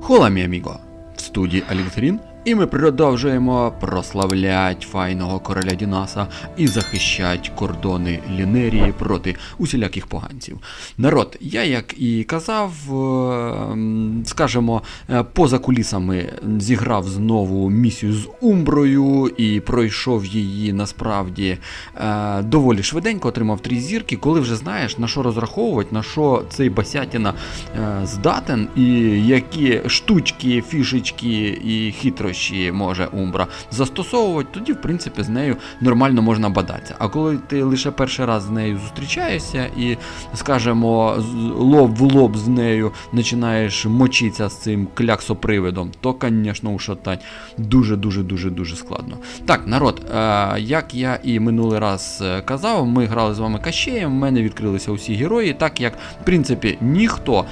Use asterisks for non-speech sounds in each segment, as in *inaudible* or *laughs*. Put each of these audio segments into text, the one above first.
Хола, мій аміго! В студії Аліктрін, і ми продовжуємо прославлять файного короля Дінаса і захищать кордони Лінерії проти усіляких поганців. Народ, я як і казав, е, скажімо, е, поза кулісами зіграв знову місію з Умброю і пройшов її насправді е, доволі швиденько, отримав три зірки, коли вже знаєш на що розраховувати, на що цей басятіна здатен, і які штучки, фішечки і хитрощі може Умбра застосовувати, тоді, в принципі, з нею нормально можна бадатися. А коли ти лише перший раз з нею зустрічаєшся і, скажімо, лоб в лоб з нею починаєш мочитися з цим кляксопривидом, то, звісно, ушатать дуже-дуже дуже дуже складно. Так, народ, е, як я і минулий раз е, казав, ми грали з вами кащеєм, в мене відкрилися усі герої, так як, в принципі, ніхто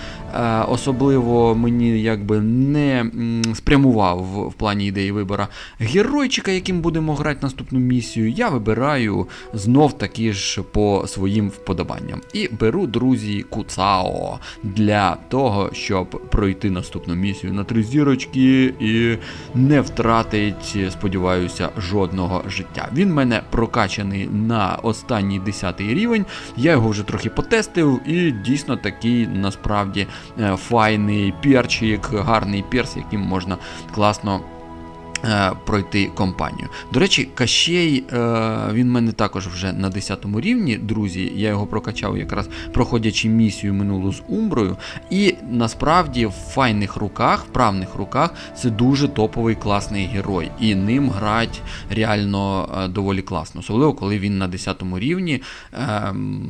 особливо мені якби не спрямував в, плані ідеї вибора геройчика, яким будемо грати наступну місію. Я вибираю знов таки ж по своїм вподобанням. І беру, друзі, Куцао для того, щоб пройти наступну місію на три зірочки і не втратить, сподіваюся, жодного життя. Він мене прокачаний на останній 10 рівень. Я його вже трохи потестив, і дійсно такий насправді е, файний перчик, гарний перс, яким можна класно. Е, Пройти компанію. До речі, Кащей, е, він в мене також вже на 10 рівні, друзі. Я його прокачав якраз проходячи місію минулу з Умброю. І насправді в файних руках, вправних руках, це дуже топовий класний герой. І ним грати реально е, доволі класно. Особливо, коли він на 10 рівні.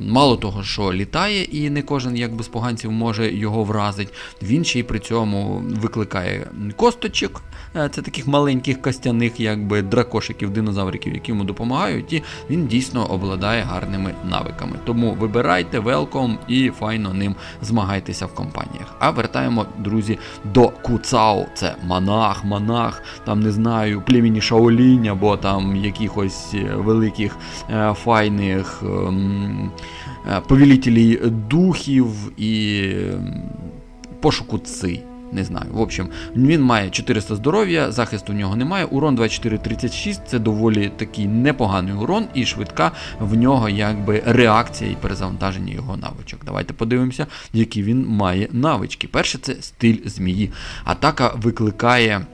Мало того, що літає, і не кожен як без поганців може його вразити. Він ще й при цьому викликає косточок. Е, Це таких маленьких костяних, якби дракошиків, динозавриків, які йому допомагають, і він дійсно обладає гарними навиками. Тому вибирайте велком і файно ним змагайтеся в компаніях. А вертаємо, друзі, до Куцао. Це монах, монах, там не знаю, племені Шаолінь або там якихось е, великих е, файних ем, повелітелів духів і ем, пошуку ци. Не знаю. В общем, він має 400 здоров'я, захисту у нього немає. Урон 24-36 це доволі такий непоганий урон, і швидка в нього якби реакція і перезавантаження його навичок. Давайте подивимося, які він має навички. Перше це стиль змії. Атака викликає.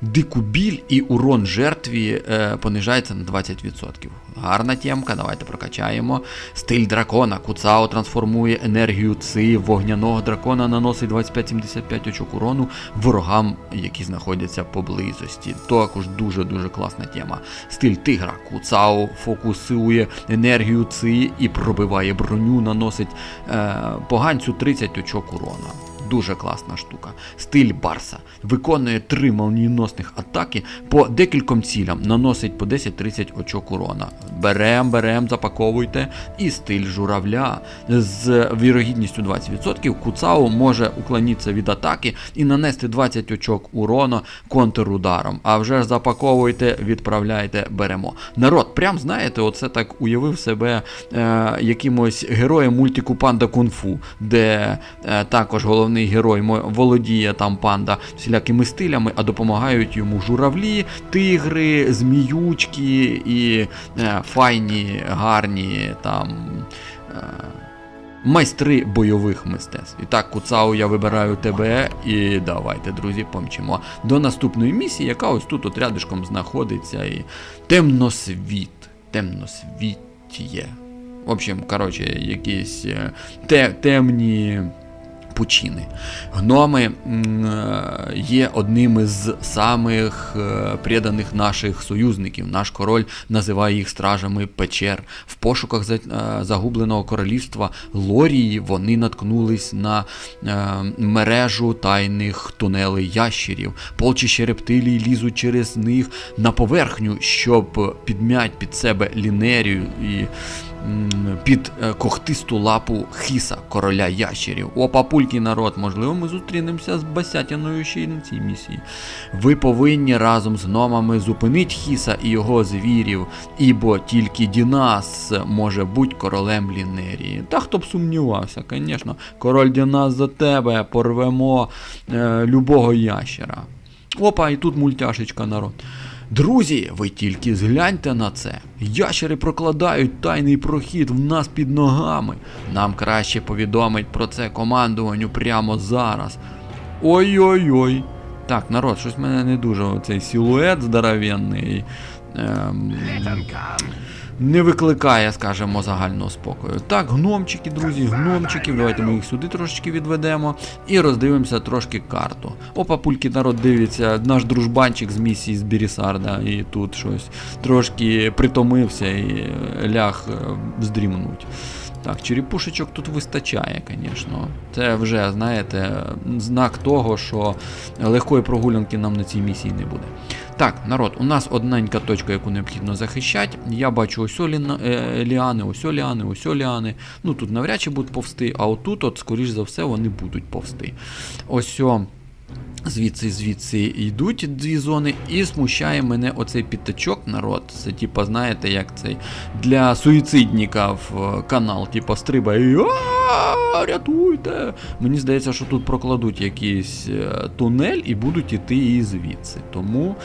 Дику біль і урон жертві е, понижається на 20%. Гарна темка, давайте прокачаємо. Стиль дракона. Куцао трансформує енергію ци вогняного дракона, наносить 25-75 очок урону ворогам, які знаходяться поблизості. Також дуже-дуже класна тема. Стиль тигра. Куцао фокусує енергію ци і пробиває броню, наносить е, поганцю 30 очок урона. Дуже класна штука. Стиль Барса виконує три молнієносних атаки по декільком цілям, наносить по 10-30 очок урона. Берем, берем, запаковуйте. І стиль журавля з вірогідністю 20% Куцао може уклонитися від атаки і нанести 20 очок урона контрударом. А вже ж запаковуйте, відправляйте, беремо. Народ, прям знаєте, оце так уявив себе е, якимось героєм мультику Панда Кунг-фу, де е, також головний герой володіє там панда всілякими стилями, а допомагають йому журавлі, тигри, зміючки і е, файні, гарні там. Е, Майстри бойових мистецтв. І так, Куцау, я вибираю тебе. І давайте, друзі, помчимо до наступної місії, яка ось тут от рядишком знаходиться. І темносвіт. Темносвіт є. В общем, коротше, якісь е, те, темні. Пучини. Гноми е, є одним з самих е, преданих наших союзників. Наш король називає їх стражами печер. В пошуках е, загубленого королівства Лорії вони наткнулись на мережу тайних тунелей ящерів. Полчища рептилій лізуть через них на поверхню, щоб підмять під себе лінерію і під е, когтисту лапу хіса, короля ящерів. О, папульки народ, можливо, ми зустрінемося з басятяною ще й на цій місії. Ви повинні разом з гномами зупинити хіса і його звірів, ібо тільки Дінас може бути королем Лінерії. Та хто б сумнівався, звісно, король Дінас за тебе порвемо е, любого ящера. Опа, і тут мультяшечка народ. Друзі, ви тільки згляньте на це. Ящери прокладають тайний прохід в нас під ногами. Нам краще повідомить про це командуванню прямо зараз. Ой-ой-ой. Так, народ, щось в мене не дуже цей силует здоровенний. Ем, не викликає, скажімо, загального спокою. Так, гномчики, друзі, гномчиків. Давайте ми їх сюди трошечки відведемо і роздивимося трошки карту. Опа, пульки народ дивиться, наш дружбанчик з місії з Бірісарда, і тут щось трошки притомився і ляг е, здрімнуть. Так, черепушечок тут вистачає, звісно. Це вже, знаєте, знак того, що легкої прогулянки нам на цій місії не буде. Так, народ, у нас одненька точка, яку необхідно захищати. Я бачу ось е, ліани, ось ліани, ось ліани. Ну тут навряд чи будуть повсти, а отут, от, скоріш за все, вони будуть повсти. Ось о. Звідси, звідси йдуть дві зони, і смущає мене оцей п'ятачок, народ. Це типа, знаєте, як цей для суїцидників е, канал, типа стрибає. Рятуйте! Мені здається, що тут прокладуть якийсь е, тунель і будуть іти і звідси. Тому.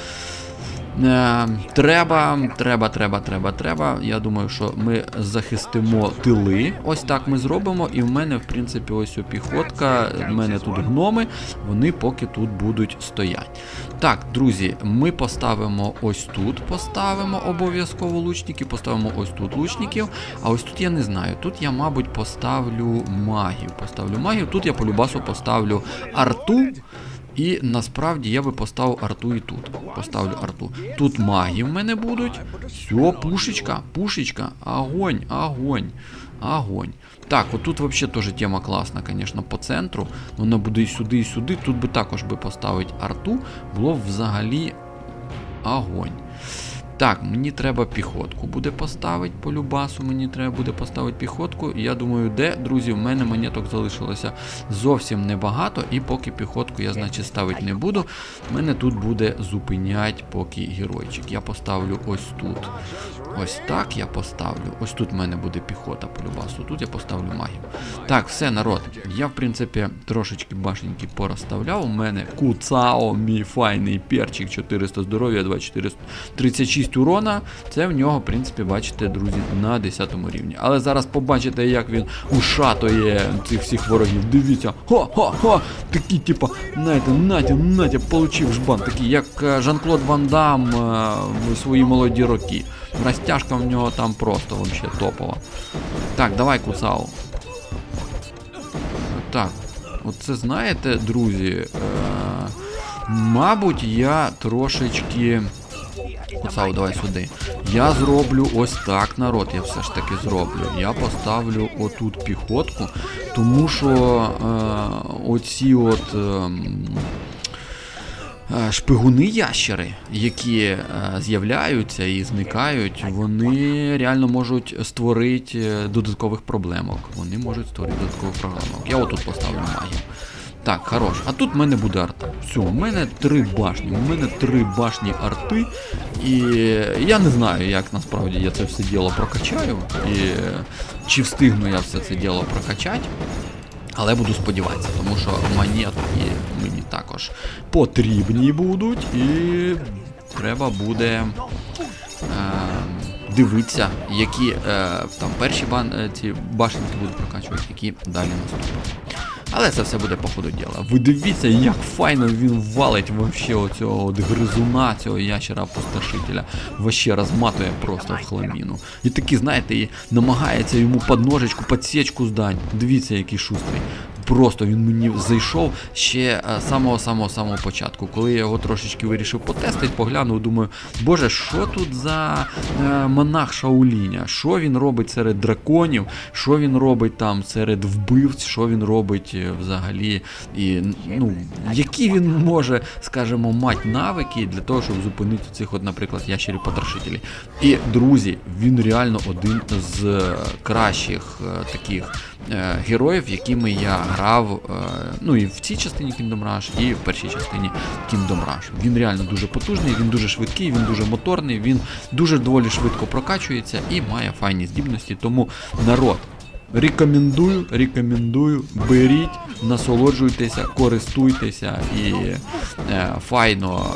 Е, треба, треба, треба, треба, треба. Я думаю, що ми захистимо тили. Ось так ми зробимо. І в мене, в принципі, ось піхотка. В мене тут гноми, вони поки тут будуть стоять. Так, друзі, ми поставимо ось тут, поставимо обов'язково лучників, поставимо ось тут лучників. А ось тут я не знаю. Тут я, мабуть, поставлю магів. Поставлю магів. Тут я по любасу поставлю арту. І насправді я би поставив арту і тут. Поставлю арту. Тут маги в мене будуть. Все, пушечка, пушечка. Огонь, огонь, огонь. Так, отут взагалі теж тема класна, звісно, по центру. Вона буде і сюди, і сюди. Тут би також би поставити арту. Було б взагалі огонь. Так, мені треба піхотку буде поставити по любасу, мені треба буде поставити піхотку. Я думаю, де, друзі, в мене монеток залишилося зовсім небагато, і поки піхотку я, значить, ставити не буду. Мене тут буде зупинять поки геройчик. Я поставлю ось тут. Ось так я поставлю. Ось тут в мене буде піхота по любасу. Тут я поставлю магів. Так, все, народ. Я, в принципі, трошечки башеньки порозставляв. У мене Куцао, мій файний перчик, 400 здоров'я, 24, 36 урона. Це в нього, в принципі, бачите, друзі, на 10 рівні. Але зараз побачите, як він ушатує цих всіх ворогів. Дивіться, хо-хо-хо! Такі, типа, знаєте, Натя, Натя, получив жбан, такий, як е, Жан-Клод Ван Дам е, в свої молоді роки. Розтяжка в нього там просто вообще топова. Так, давай, Куцао. Так, оце знаєте, друзі. Е, мабуть, я трошечки. Куцао, давай сюди. Я зроблю ось так, народ. Я все ж таки зроблю. Я поставлю отут піхотку, тому що е, оці от. Е, Шпигуни ящери, які е, з'являються і зникають, вони реально можуть створити е, додаткових проблемок. Вони можуть створити додаткових проблемок. Я отут поставлю магію. Так, хорош. А тут в мене буде арта. Все, у мене три башні. У мене три башні арти. І я не знаю, як насправді я це все діло прокачаю. І е, чи встигну я все це діло прокачати. Але буду сподіватися, тому що монетки мені також потрібні будуть, і треба буде е, дивитися, які е, там перші бан, е, ці башенки будуть прокачувати, які далі наступні. Але це все буде по ходу діла. Ви дивіться, як файно він валить вообще оцього от гризуна, цього ящера опустошителя. Вообще розматує просто в хламіну. І такі, знаєте, і намагається йому подножечку, подсечку здати. Дивіться, який шустрий. Просто він мені зайшов ще е, самого-самого-самого початку. Коли я його трошечки вирішив потестити, поглянув, думаю, боже, що тут за е, монах Шауліня? Що він робить серед драконів? Що він робить там серед вбивць? Що він робить е, взагалі? І ну, які він може, скажімо, мати навики для того, щоб зупинити цих, от, наприклад, ящерів потрошителів. І друзі, він реально один з е, кращих е, таких е, героїв, якими я грав е, ну і в цій частині Kingdom Rush, і в першій частині Kingdom Rush. Він реально дуже потужний, він дуже швидкий, він дуже моторний, він дуже доволі швидко прокачується і має файні здібності. Тому народ. Рекомендую, рекомендую, беріть, насолоджуйтеся, користуйтеся і е, файно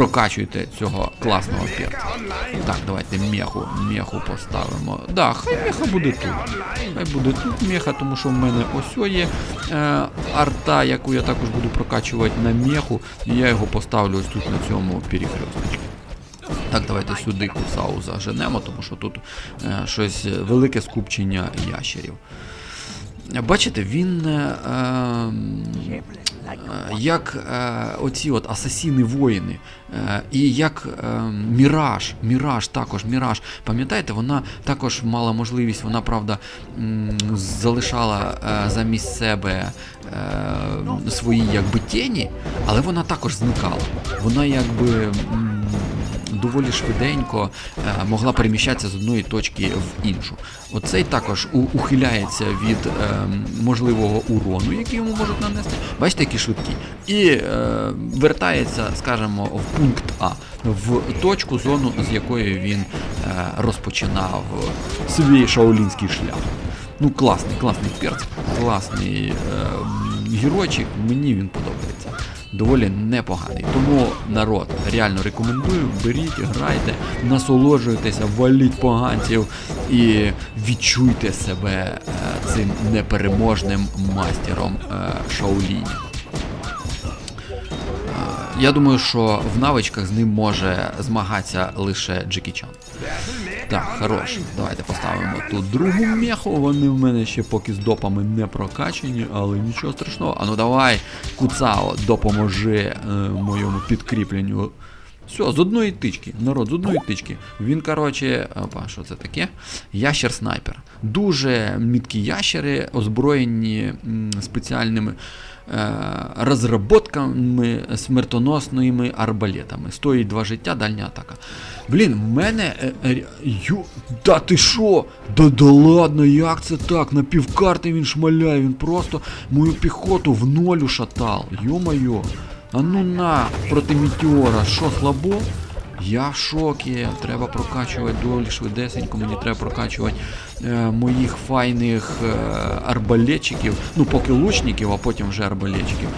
прокачуйте цього класного перця. Так, давайте меху, меху поставимо. Да, хай меха буде тут. Хай буде тут меха, тому що в мене ось є е, арта, яку я також буду прокачувати на меху, і я його поставлю ось тут на цьому перехресточку. Так, давайте сюди кусау заженемо, тому що тут е, щось велике скупчення ящерів. Бачите, він е, е, як е, оці от асасіни воїни, е, і як е, Міраж, Міраж також, Міраж. Пам'ятаєте, вона також мала можливість, вона правда залишала е, замість себе е, свої якби тіні, але вона також зникала. Вона якби. Доволі швиденько е, могла переміщатися з одної точки в іншу. Оцей також ухиляється від е, можливого урону, який йому можуть нанести. Бачите, який швидкий. І е, вертається, скажімо, в пункт А, в точку, зону, з якої він розпочинав свій шаолінський шлях. Ну, класний, класний перц, класний геройчик, мені він подобається. Доволі непоганий. Тому народ реально рекомендую, беріть, грайте, насолоджуйтеся, валіть поганців і відчуйте себе е, цим непереможним мастером е, Шаоліні. Е, Я думаю, що в навичках з ним може змагатися лише Джекі Чан. Так, хорош. Давайте поставимо тут другу меху. Вони в мене ще поки з допами не прокачані, але нічого страшного. А ну давай, Куцао, допоможи е, моєму підкріпленню. Все, з одної тички, народ, з одної тички. Він, короче, опа, що це таке? Ящер-снайпер. Дуже міткі ящери, озброєні м, спеціальними е, розробками смертоносними арбалетами. Стоїть два життя, дальня атака. Блін, в мене. Е, е, ю, да ти що? Да да ладно, як це так? На півкарти він шмаляє, він просто мою піхоту в ноль ушатав. Йо-моє. А ну на, проти метеора, що слабо? Я в шокі, треба прокачувати доволі швидесенько, мені треба прокачувати е, моїх файних е, арбалетчиків, ну поки лучників, а потім вже арбалетчиків.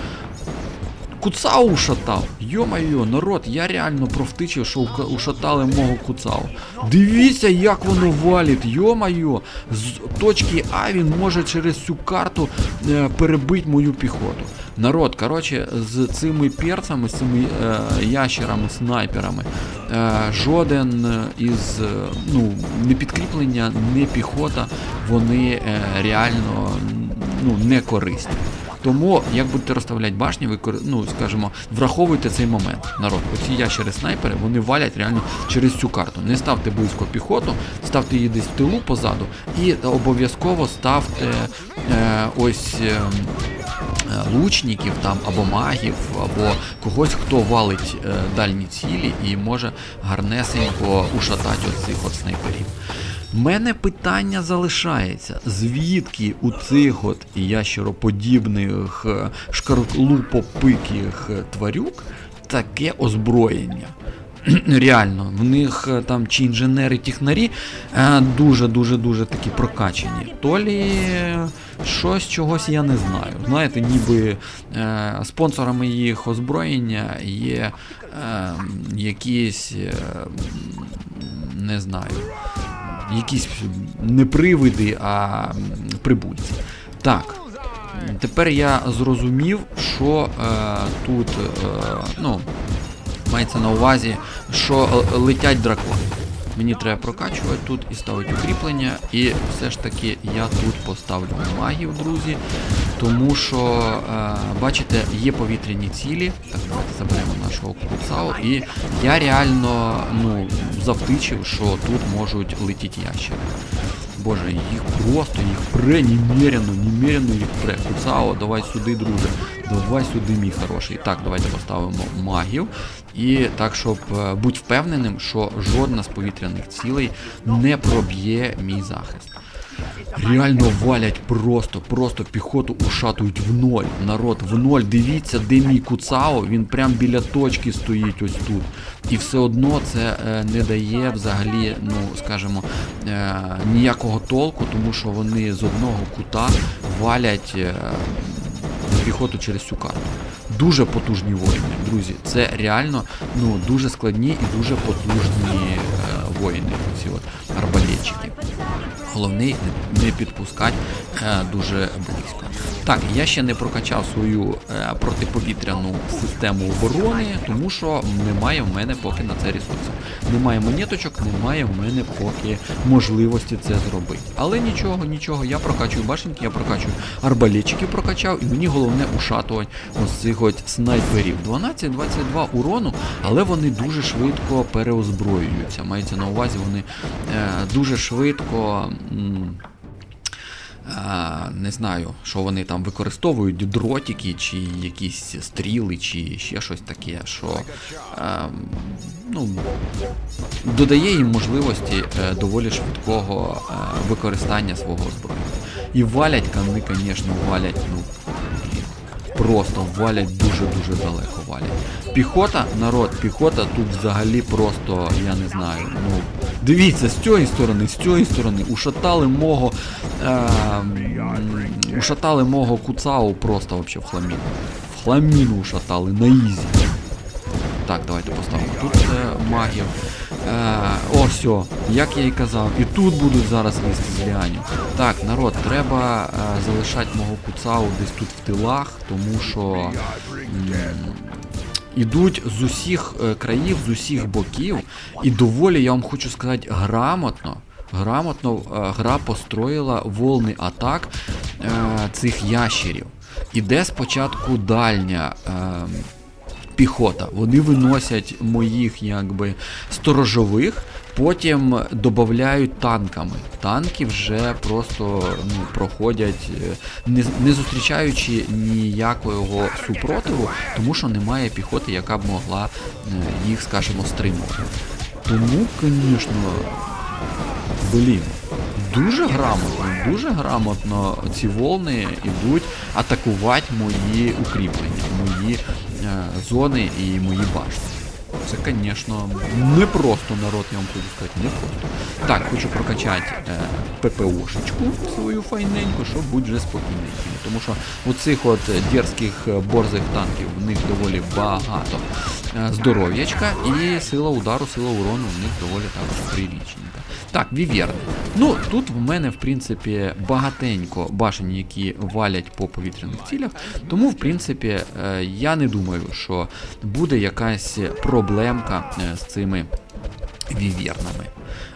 Куцау ушатав. Йо-майо, народ, я реально провтичив, що ушатали мого куцау. Дивіться, як воно валить, йо-майо. З точки А він може через цю карту е, перебити мою піхоту. Народ, коротше, з цими перцями, з цими е, ящерами, снайперами, е, жоден е, із е, ну, не підкріплення, не піхота, вони е, реально ну, не корисні. Тому, як будете розставляти башні, ви ну, скажімо, враховуйте цей момент. Народ, оці ящери снайпери, вони валять реально через цю карту. Не ставте близько піхоту, ставте її десь в тилу позаду, і обов'язково ставте е, ось. е, Лучників там або магів, або когось, хто валить е, дальні цілі і може гарнесенько ушатати оцих от снайперів. Мене питання залишається, звідки у цих от ящероподібних е, шкарлупопиких е, тварюк таке озброєння? *clears throat* Реально, в них е, там чи інженери-технарі дуже-дуже-дуже такі прокачені. То лі е, щось чогось я не знаю. Знаєте, ніби е, спонсорами їх озброєння є е, якісь, е, не знаю, якісь не привиди, а прибульці. Так. Тепер я зрозумів, що е, тут е, ну, мається на увазі, що е, летять дракони. Мені треба прокачувати тут і ставити укріплення. І все ж таки я тут поставлю магів, друзі. Тому що, е, бачите, є повітряні цілі. Так, давайте заберемо нашого куцау. І я реально ну, завтичив, що тут можуть летіти ящери. Боже, їх просто, їх пре немерено, немерено їх пре. Куцао, давай сюди, друже. Давай сюди, мій хороший. Так, давайте поставимо магів. І так, щоб е, будь впевненим, що жодна з повітряних цілей не проб'є мій захист. Реально валять просто, просто піхоту ушатують в ноль. Народ в ноль. Дивіться, де мій куцао, він прям біля точки стоїть ось тут. І все одно це е, не дає взагалі, ну скажімо, е, ніякого толку, тому що вони з одного кута валять е, піхоту через цю карту. Дуже потужні воїни, друзі. Це реально ну, дуже складні і дуже потужні е, воїни. Ці от арбалетчики. Головне не, не підпускати е, дуже близько. Так, я ще не прокачав свою е, протиповітряну систему оборони, тому що немає в мене поки на це ресурсів. Немає монеточок, немає в мене поки можливості це зробити. Але нічого, нічого, я прокачую башенки, я прокачую арбалетчиків прокачав, і мені головне ушатувати ось цих от снайперів. 12-22 урону, але вони дуже швидко переозброюються. Мається на увазі, вони е, дуже швидко. Не знаю, що вони там використовують, дротики, чи якісь стріли, чи ще щось таке, що ну, додає їм можливості е, доволі швидкого е, використання свого озброєння. І валять кани, звісно, валять, ну, просто валять дуже-дуже далеко валять. Піхота, народ, піхота тут взагалі просто, я не знаю, ну. Дивіться, з цієї сторони, з цієї сторони, ушатали мого. Е, ушатали мого куцау просто вообще в хламіну. В хламіну ушатали на ізі. Так, давайте поставимо тут е, магів. Е, о, все, як я і казав, і тут будуть зараз лізти з ліанів. Так, народ, треба е, залишати мого куцау десь тут в тилах, тому що. Ідуть з усіх е, країв, з усіх боків, і доволі, я вам хочу сказати, грамотно. Грамотно гра построїла волни атак цих ящерів. Іде спочатку дальня е, піхота. Вони виносять моїх якби сторожових, потім додають танками. Танки вже просто ну, проходять, е, не, не зустрічаючи ніякого супротиву, тому що немає піхоти, яка б могла е, їх, скажімо, стримувати. Тому, звісно, блін. Дуже грамотно, дуже грамотно ці волни йдуть атакувати мої укріплення, мої е, зони і мої башти. Це, звісно, не просто народ, я вам хочу сказати, не просто. Так, хочу прокачати е, ППОшечку свою файненьку, щоб бути вже спокійненькими. Тому що оцих от дерзких е, борзих танків в них доволі багато е, здоров'ячка і сила удару, сила урону в них доволі також прилічненька. Так, віверни. Ну, тут в мене, в принципі, багатенько башень, які валять по повітряних цілях. Тому, в принципі, е, я не думаю, що буде якась проблемка е, з цими вівернами.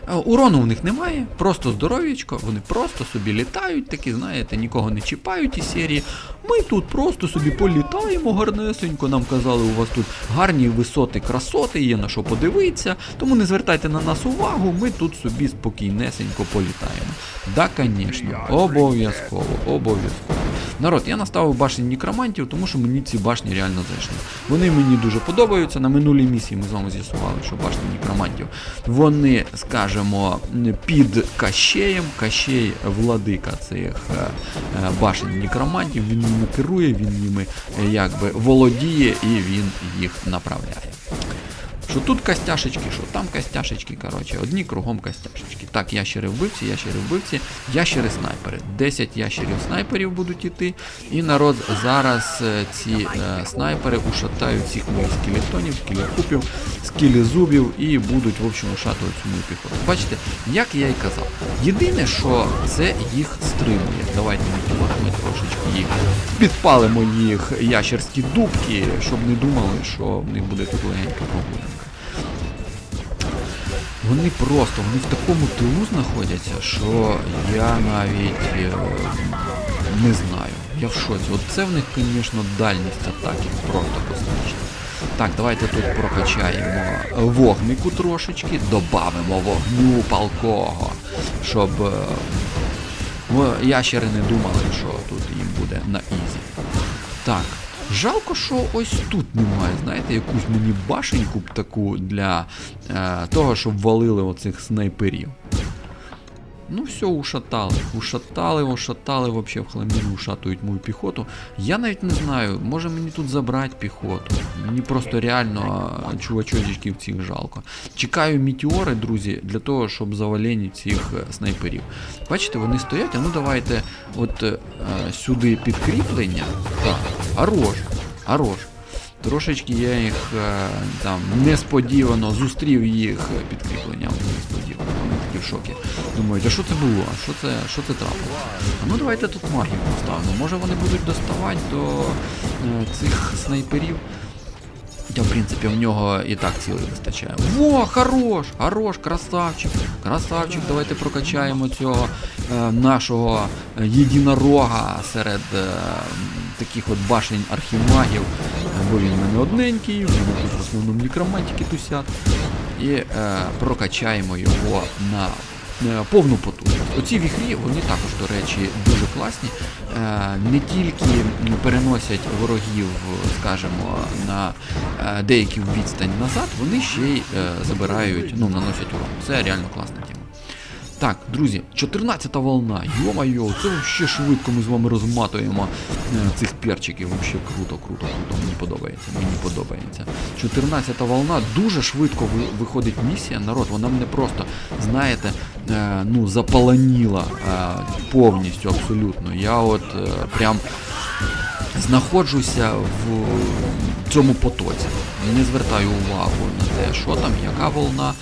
Е, Урону у них немає, просто здоров'ячко, вони просто собі літають, такі, знаєте, нікого не чіпають із серії. Ми тут просто собі політаємо гарнесенько. Нам казали, у вас тут гарні висоти, красоти, є на що подивитися, тому не звертайте на нас увагу, ми тут собі спокійнесенько політаємо. Да, звісно, обов'язково, обов'язково. Народ, я наставив башні некромантів, тому що мені ці башні реально зайшли. Вони мені дуже подобаються. На минулій місії ми з вами з'ясували, що башні некромантів вони, скажімо, під кащеєм. Кащей владика цих е, е, башень некромантів. Він ними керує, він ними е, якби володіє і він їх направляє. Що тут костяшечки, що там костяшечки, коротше, одні кругом костяшечки. Так, ящери вбивці, ящери вбивці, ящери снайпери. 10 ящерів снайперів будуть іти. І народ зараз е, ці е, снайпери ушатають всіх моїх скелетонів, скелекупів, скелезубів і будуть, в общем, ушатувати цю мою піхоту. Бачите, як я і казав. Єдине, що це їх стримує. Давайте ми, ми трошечки їх підпалимо їх ящерські дубки, щоб не думали, що в них буде тут легенька прогулянка. Вони просто вони в такому тилу знаходяться, що я навіть е, не знаю. Я в шоці. От це в них, звісно, дальність атаки просто космічна. Так, давайте тут прокачаємо вогнику трошечки, додамо вогню палкого, щоб е, ящери не думали, що тут їм буде на ізі. Так, жалко, що ось тут немає, знаєте, якусь мені башеньку б таку для е, того, щоб валили оцих снайперів. Ну все, ушатали. Ушатали, ушатали, вообще в хламіну ушатують мою піхоту. Я навіть не знаю, може мені тут забрати піхоту. Мені просто реально чувачочків цих жалко. Чекаю метеори, друзі, для того, щоб завалені цих е, снайперів. Бачите, вони стоять, а ну давайте от е, е, сюди підкріплення. Так, хорош, хорош. Трошечки я їх е, там несподівано зустрів їх підкріпленням несподівано. Такі в шокі. Думають, а що це було? Що це, що це трапилося? А ну давайте тут магію поставимо. Може вони будуть доставати до е, цих снайперів. Хоча, в принципі, в нього і так цілий вистачає. Во, хорош! Хорош, красавчик! Красавчик, давайте прокачаємо цього е, нашого єдинорога серед е, таких от башень архімагів. Бо він в мене одненький, в мене основному некромантики тусять. І е, прокачаємо його на е, повну потужність. Оці віхрі, вони також, до речі, дуже класні. Е, не тільки переносять ворогів, скажімо, на е, деяку відстань назад, вони ще й забирають, ну, наносять урон. Це реально класна тема. Так, друзі, 14-та волна. Йо-майо, це взагалі швидко ми з вами розматуємо е, цих перчиків. Вообще круто, круто, круто. Мені подобається. Мені подобається. 14-та волна дуже швидко виходить місія. Народ, вона мене просто, знаєте, е, ну, заполоніла е, повністю, абсолютно. Я от прям знаходжуся в цьому потоці. Не звертаю увагу на те, що там, яка волна,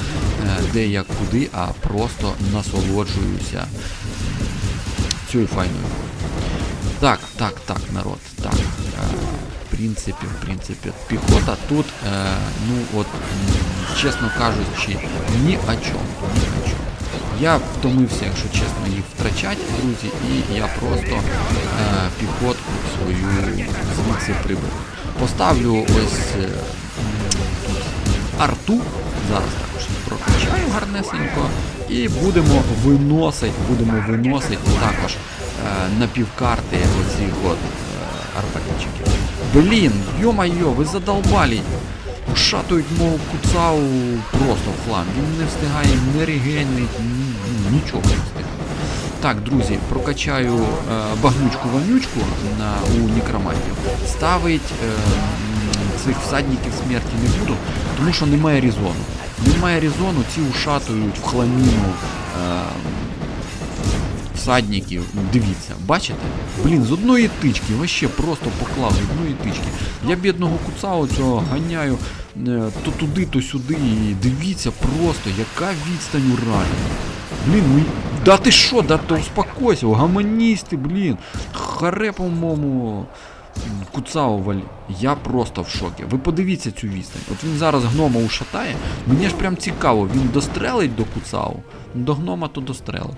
де як куди, а просто насолоджуюся цією файною. Так, так, так, народ, так. е, В принципі, в принципі, піхота тут, е, ну от, чесно кажучи, ні о чому, ні о чому. Я втомився, якщо чесно, їх втрачати, друзі, і я просто е, піхотку свою звідси приберу. Поставлю ось е, тут арту, зараз також їх прокачаю гарнесенько, і будемо виносити, будемо виносити також е, на півкарти оцих от е, арбалетчиків. Блін, йо-майо, ви задолбали. Ушатують мого куцау просто в хлам. Він не встигає не регенить, ні- ні- нічого не встигає. Так, друзі, прокачаю е, багнючку-вонючку у некромантів. Ставить е, цих всадників смерті не буду, тому що немає різону. Немає різону, ці ушатують в хламіну е, всадників. Дивіться, бачите? Блін, з одної тички, вообще просто поклав з одної тички. Я бідного куцау цього ганяю е, то туди, то сюди. І дивіться просто, яка відстань у ранення. Блін, ну да ти що, да ти успокойся, гаманісти, блін. Харе, по-моєму, м, куцау валі. Я просто в шокі. Ви подивіться цю відстань. От він зараз гнома ушатає. Мені ж прям цікаво, він дострелить до куцау. До гнома то дострелив.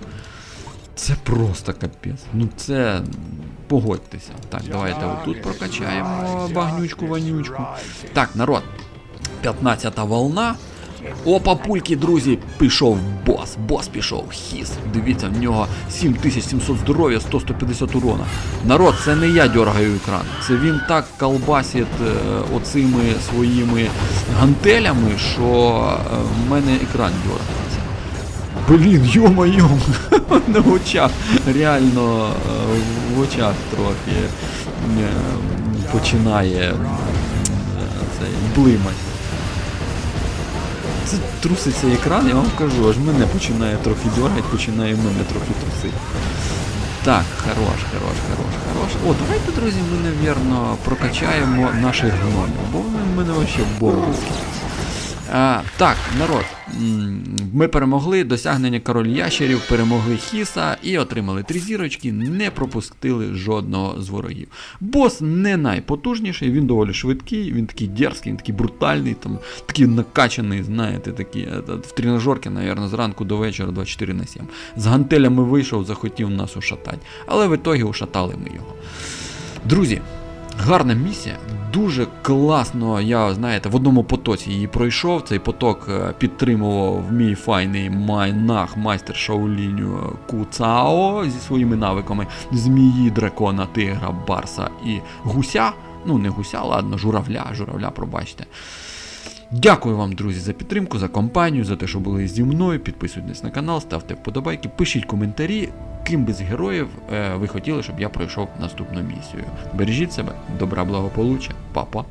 Це просто капець. Ну це. Погодьтеся. Так, давайте отут прокачаємо багнючку-вонючку. Так, народ. 15-та волна. О, папульки, друзі, пішов бос. Бос пішов. Хіс. Дивіться, в нього 7700 здоров'я, 100-150 урона. Народ, це не я дергаю екран. Це він так колбасить е, оцими своїми гантелями, що е, в мене екран дергається. Блін, йо-моє, *laughs* на очах, реально е, в очах трохи починає е, цей блимать. Це труситься екран, я вам кажу, аж мене починає трохи дергати, починає мене трохи трусити. Так, хорош, хорош, хорош, хорош. О, давайте, друзі, ми, навірно, прокачаємо наших гномів, бо вони в мене вообще бомби. А, так, народ, ми перемогли досягнення король ящерів, перемогли Хіса і отримали три зірочки, не пропустили жодного з ворогів. Бос не найпотужніший, він доволі швидкий, він такий дерзкий, він такий брутальний, там, такий накачаний, знаєте, такий, е, е, в тренажерці, навірно, зранку до вечора 24 на 7. З гантелями вийшов, захотів нас ушатати. Але в ітогі ушатали ми його. Друзі, гарна місія, дуже класно. Я, знаєте, в одному потоці її пройшов. Цей поток е, підтримував мій файний майнах, майстер шауліню Куцао зі своїми навиками змії, дракона, тигра, барса і гуся. Ну, не гуся, ладно, журавля, журавля, пробачте. Дякую вам, друзі, за підтримку, за компанію, за те, що були зі мною. Підписуйтесь на канал, ставте вподобайки, пишіть коментарі, ким би з героїв е, ви хотіли, щоб я пройшов наступну місію. Бережіть себе, добра благополуччя, па-па.